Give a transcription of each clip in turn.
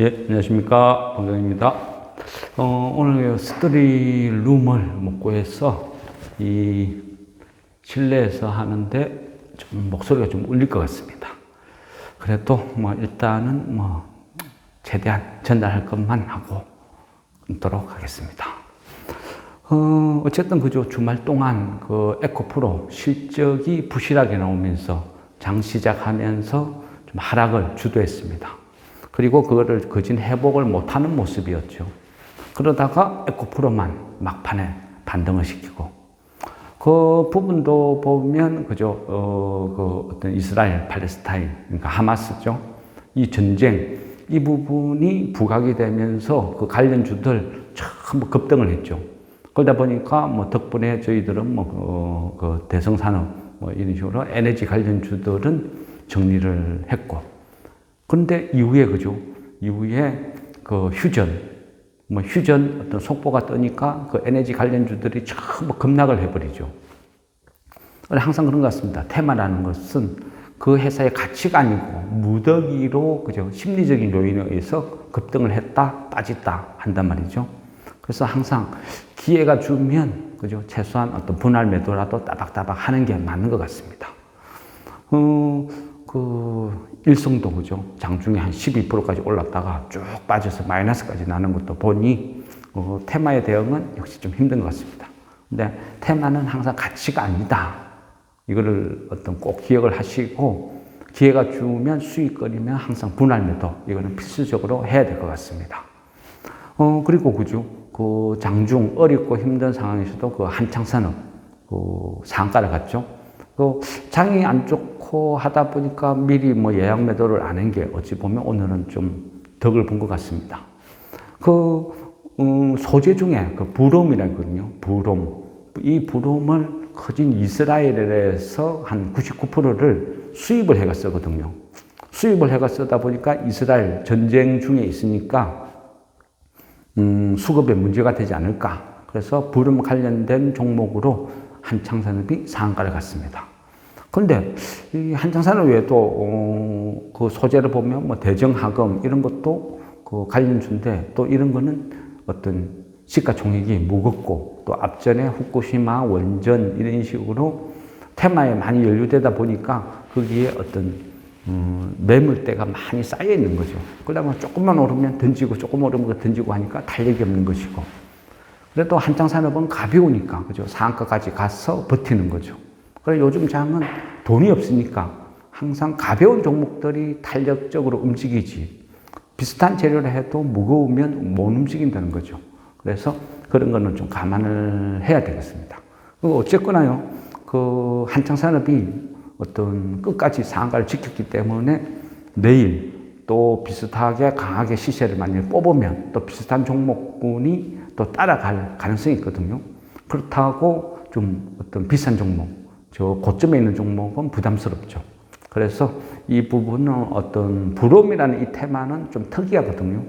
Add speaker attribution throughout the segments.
Speaker 1: 예, 안녕하십니까. 방정입니다. 어, 오늘 스토리 룸을 먹고 해서 이 실내에서 하는데 좀 목소리가 좀 울릴 것 같습니다. 그래도 뭐 일단은 뭐 최대한 전달할 것만 하고 끊도록 하겠습니다. 어, 어쨌든 그죠. 주말 동안 그 에코 프로 실적이 부실하게 나오면서 장 시작하면서 좀 하락을 주도했습니다. 그리고 그거를 거진 회복을 못하는 모습이었죠. 그러다가 에코프로만 막판에 반등을 시키고 그 부분도 보면 그죠. 어, 그 어떤 이스라엘, 팔레스타인, 그러니까 하마스죠. 이 전쟁 이 부분이 부각이 되면서 그 관련주들 전부 급등을 했죠. 그러다 보니까 뭐 덕분에 저희들은 뭐, 어, 그 대성산업 뭐 이런 식으로 에너지 관련주들은 정리를 했고. 그런데 이후에 그죠. 이후에 그 휴전, 뭐 휴전 어떤 속보가 뜨니까 그 에너지 관련주들이 전부 급락을 해버리죠. 항상 그런 것 같습니다. 테마라는 것은 그 회사의 가치가 아니고 무더기로 그죠. 심리적인 요인에 의해서 급등을 했다, 빠졌다 한단 말이죠. 그래서 항상 기회가 주면 그죠 최소한 어떤 분할 매도라도 따박따박 하는 게 맞는 것 같습니다. 어, 그 일성도 그죠 장중에 한 12%까지 올랐다가 쭉 빠져서 마이너스까지 나는 것도 보니 어, 테마의 대응은 역시 좀 힘든 것 같습니다. 근데 테마는 항상 가치가 아니다. 이거를 어떤 꼭 기억을 하시고 기회가 주면 수익거리면 항상 분할 매도 이거는 필수적으로 해야 될 것 같습니다. 어 그리고 그죠 그 장중 어렵고 힘든 상황에서도 그 한창 산업 그 상가를 갔죠. 그 장이 안 좋고 하다 보니까 미리 뭐 예약 매도를 안 한 게 어찌 보면 오늘은 좀 덕을 본 것 같습니다. 그 음, 소재 중에 그 부롬이라거든요. 부롬. 이 부롬을 커진 이스라엘에서 한 99%를 수입을 해가 쓰거든요. 수입을 해가 쓰다 보니까 이스라엘 전쟁 중에 있으니까 음, 수급에 문제가 되지 않을까. 그래서 부름 관련된 종목으로 한창산업이 상한가를 갔습니다. 그런데 이 한창산업 외에도 어, 그 소재를 보면 뭐 대정하금 이런 것도 그 관련주인데 또 이런 거는 어떤 시가총액이 무겁고 또 앞전에 후쿠시마 원전 이런 식으로 테마에 많이 연루되다 보니까 거기에 어떤 음, 매물대가 많이 쌓여 있는 거죠. 그러다 조금만 오르면 던지고 조금 오르면 던지고 하니까 탄력이 없는 것이고. 그래도 한창 산업은 가벼우니까 그죠. 상한가까지 가서 버티는 거죠. 요즘 장은 돈이 없으니까 항상 가벼운 종목들이 탄력적으로 움직이지. 비슷한 재료를 해도 무거우면 못 움직인다는 거죠. 그래서 그런 거는 좀 감안을 해야 되겠습니다. 어쨌거나요, 그 한창 산업이 어떤 끝까지 상한가를 지켰기 때문에 내일 또 비슷하게 강하게 시세를 만약 뽑으면 또 비슷한 종목군이 또 따라갈 가능성이 있거든요. 그렇다고 좀 어떤 비싼 종목, 저 고점에 있는 종목은 부담스럽죠. 그래서 이 부분은 어떤 부롬이라는 이 테마는 좀 특이하거든요.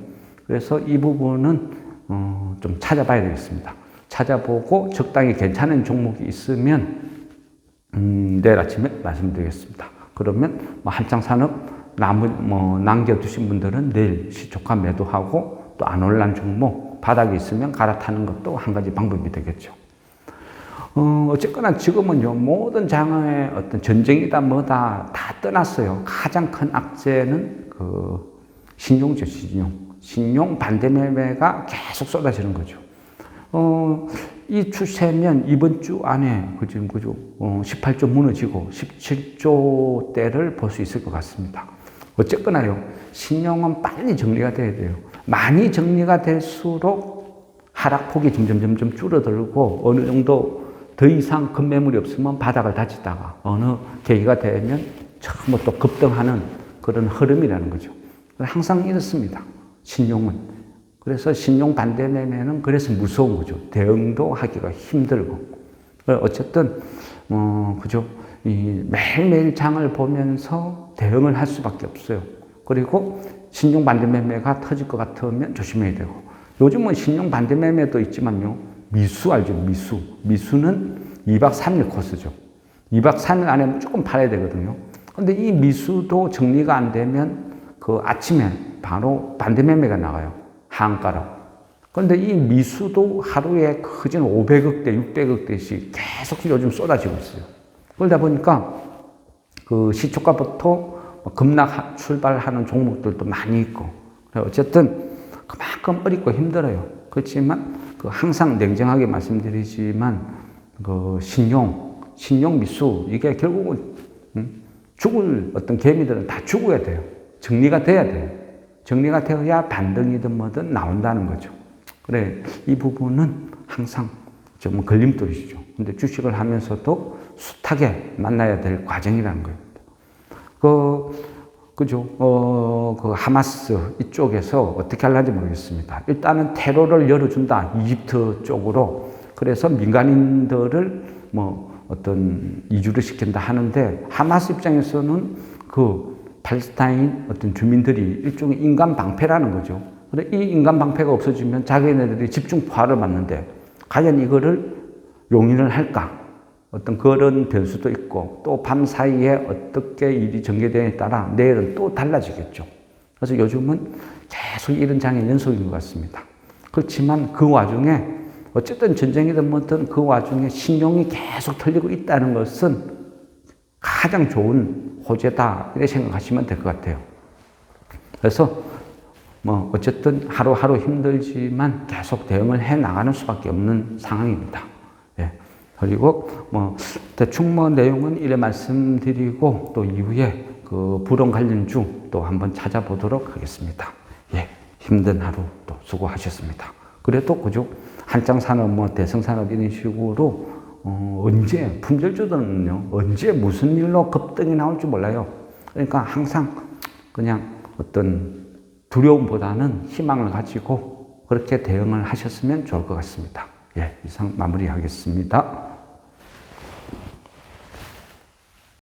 Speaker 1: 그래서 이 부분은 어, 좀 찾아봐야 되겠습니다. 찾아보고 적당히 괜찮은 종목이 있으면 음, 내일 아침에 말씀드리겠습니다. 그러면 뭐 한창 산업 남을 뭐 남겨두신 분들은 내일 시초가 매도하고 또 안 올란 종목 바닥에 있으면 갈아타는 것도 한 가지 방법이 되겠죠. 어, 어쨌거나 지금은요, 모든 장의 어떤 전쟁이다 뭐다 다 떠났어요. 가장 큰 악재는 그 신용죠, 신용. 신용 반대 매매가 계속 쏟아지는 거죠. 어, 이 추세면 이번 주 안에 그 지금 그죠? 어, 18조 무너지고 17조 대를 볼 수 있을 것 같습니다. 어쨌거나요, 신용은 빨리 정리가 돼야 돼요. 많이 정리가 될수록 하락폭이 점점 점점 줄어들고 어느 정도 더 이상 급매물이 없으면 바닥을 다치다가 어느 계기가 되면 처음 또 급등하는 그런 흐름이라는 거죠. 항상 이렇습니다. 신용은. 그래서 신용 반대 매매는 그래서 무서운 거죠. 대응도 하기가 힘들고. 어쨌든, 어, 그죠. 이 매일매일 장을 보면서 대응을 할 수밖에 없어요. 그리고 신용 반대 매매가 터질 것 같으면 조심해야 되고. 요즘은 신용 반대 매매도 있지만요. 미수 알죠? 미수. 미수는 2박 3일 코스죠. 2박 3일 안에 무조건 팔아야 되거든요. 근데 이 미수도 정리가 안 되면 그 아침에 바로 반대 매매가 나가요. 한가로. 그런데 이 미수도 하루에 커진 500억대, 600억대씩 계속 요즘 쏟아지고 있어요. 그러다 보니까 그 시초가부터 급락 출발하는 종목들도 많이 있고 어쨌든 그만큼 어렵고 힘들어요. 그렇지만 그 항상 냉정하게 말씀드리지만 그 신용, 신용 미수 이게 결국은 음, 죽을 어떤 개미들은 다 죽어야 돼요. 정리가 돼야 돼요. 정리가 되어야 반등이든 뭐든 나온다는 거죠. 그래 이 부분은 항상 좀 걸림돌이죠. 근데 주식을 하면서도 숱하게 만나야 될 과정이라는 거예요. 그 그죠? 어, 그 하마스 이쪽에서 어떻게 할는지 모르겠습니다. 일단은 테러를 열어준다. 이집트 쪽으로. 그래서 민간인들을 뭐 어떤 이주를 시킨다 하는데 하마스 입장에서는 그 팔레스타인 어떤 주민들이 일종의 인간 방패라는 거죠. 근데 이 인간 방패가 없어지면 자기네들이 집중 포화를 맞는데 과연 이거를 용인을 할까? 어떤 그런 변수도 있고 또 밤 사이에 어떻게 일이 전개되느냐에 따라 내일은 또 달라지겠죠. 그래서 요즘은 계속 이런 장의 연속인 것 같습니다. 그렇지만 그 와중에 어쨌든 전쟁이든 뭐든 그 와중에 신용이 계속 털리고 있다는 것은 가장 좋은 호재다 이렇게 생각하시면 될 것 같아요. 그래서 뭐 어쨌든 하루하루 힘들지만 계속 대응을 해 나가는 수밖에 없는 상황입니다. 예. 그리고 뭐 대충 뭐 내용은 이래 말씀드리고 또 이후에 그 불원 관련주 또 한번 찾아보도록 하겠습니다. 예. 힘든 하루 또 수고하셨습니다. 그래도 그죠? 한장 산업 뭐 대성 산업 이런 식으로 어, 언제 품절주들은요 언제 무슨 일로 급등이 나올지 몰라요. 그러니까 항상 그냥 어떤 두려움보다는 희망을 가지고 그렇게 대응을 하셨으면 좋을 것 같습니다. 예, 이상 마무리하겠습니다.